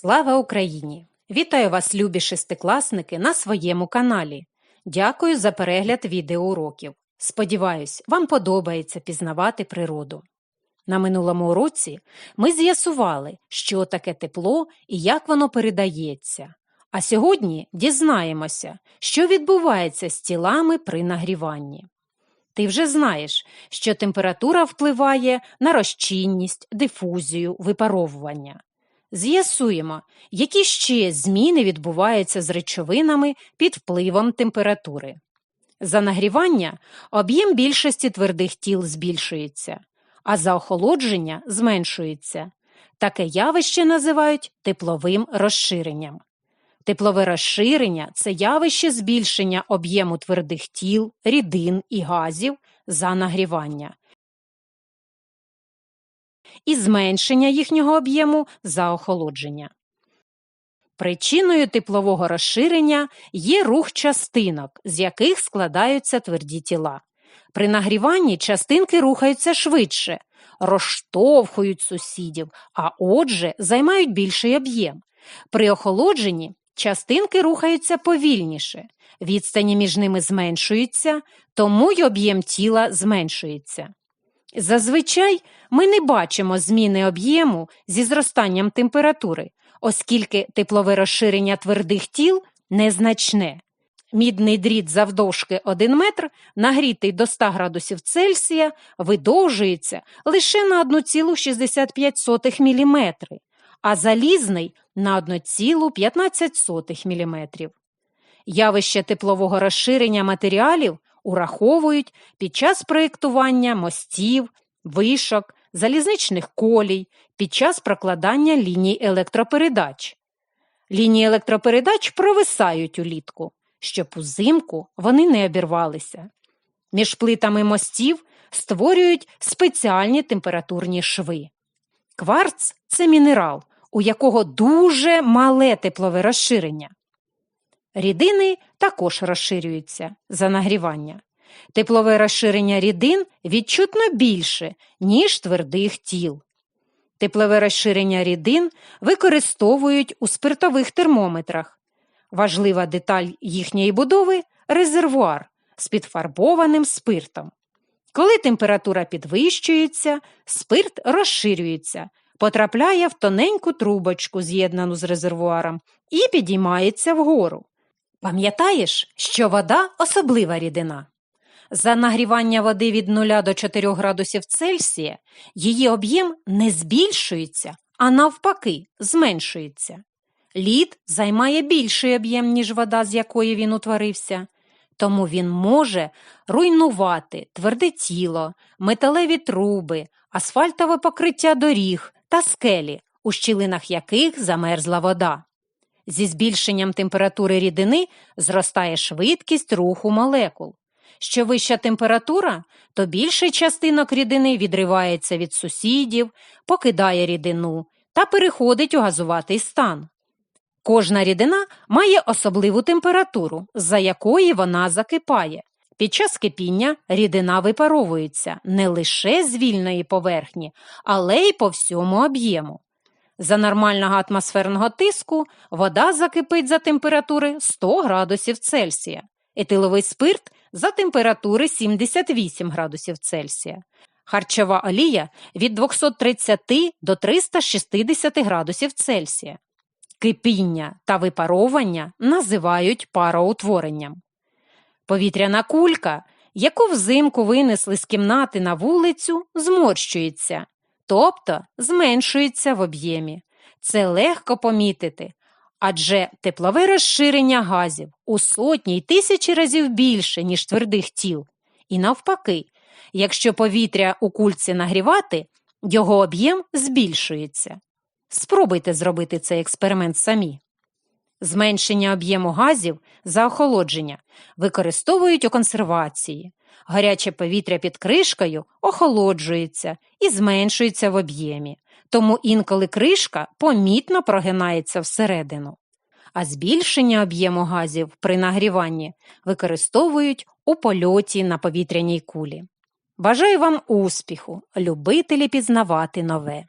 Слава Україні! Вітаю вас, любі шестикласники, на своєму каналі. Дякую за перегляд відеоуроків. Сподіваюсь, вам подобається пізнавати природу. На минулому уроці ми з'ясували, що таке тепло і як воно передається. А сьогодні дізнаємося, що відбувається з тілами при нагріванні. Ти вже знаєш, що температура впливає на розчинність, дифузію, випаровування. З'ясуємо, які ще зміни відбуваються з речовинами під впливом температури. За нагрівання об'єм більшості твердих тіл збільшується, а за охолодження зменшується. Таке явище називають тепловим розширенням. Теплове розширення це явище збільшення об'єму твердих тіл, рідин і газів за нагрівання і зменшення їхнього об'єму за охолодження. Причиною теплового розширення є рух частинок, з яких складаються тверді тіла. При нагріванні частинки рухаються швидше, розштовхують сусідів, а отже, займають більший об'єм. При охолодженні частинки рухаються повільніше, відстані між ними зменшуються, тому й об'єм тіла зменшується. Зазвичай ми не бачимо зміни об'єму зі зростанням температури, оскільки теплове розширення твердих тіл незначне. Мідний дріт завдовжки 1 метр, нагрітий до 100 градусів Цельсія, видовжується лише на 1,65 мм, а залізний на 1,15 мм. Явище теплового розширення матеріалів ураховують під час проєктування мостів, вишок, залізничних колій, під час прокладання ліній електропередач. Лінії електропередач провисають улітку, щоб узимку вони не обірвалися. Між плитами мостів створюють спеціальні температурні шви. Кварц це мінерал, у якого дуже мале теплове розширення. Рідини також розширюються за нагрівання. Теплове розширення рідин відчутно більше, ніж твердих тіл. Теплове розширення рідин використовують у спиртових термометрах. Важлива деталь їхньої будови резервуар з підфарбованим спиртом. Коли температура підвищується, спирт розширюється, потрапляє в тоненьку трубочку, з'єднану з резервуаром, і підіймається вгору. Пам'ятаєш, що вода особлива рідина. За нагрівання води від 0 до 4 градусів Цельсія її об'єм не збільшується, а навпаки, зменшується. Лід займає більший об'єм, ніж вода, з якої він утворився, тому він може руйнувати тверде тіло, металеві труби, асфальтове покриття доріг та скелі, у щілинах яких замерзла вода. Зі збільшенням температури рідини зростає швидкість руху молекул. Що вища температура, то більше частинок рідини відривається від сусідів, покидає рідину та переходить у газуватий стан. Кожна рідина має особливу температуру, за якої вона закипає. Під час кипіння рідина випаровується не лише з вільної поверхні, але й по всьому об'єму. За нормального атмосферного тиску вода закипить за температури 100 градусів Цельсія, етиловий спирт за температури 78 градусів Цельсія, харчова олія від 230 до 360 градусів Цельсія. Кипіння та випаровування називають пароутворенням. Повітряна кулька, яку взимку винесли з кімнати на вулицю, зморщується тобто зменшується в об'ємі. Це легко помітити, адже теплове розширення газів у сотні й тисячі разів більше, ніж твердих тіл. І навпаки, якщо повітря у кульці нагрівати, його об'єм збільшується. Спробуйте зробити цей експеримент самі. Зменшення об'єму газів за охолодження використовують у консервації. Гаряче повітря під кришкою охолоджується і зменшується в об'ємі, тому інколи кришка помітно прогинається всередину. А збільшення об'єму газів при нагріванні використовують у польоті на повітряній кулі. Бажаю вам успіху, любителі пізнавати нове!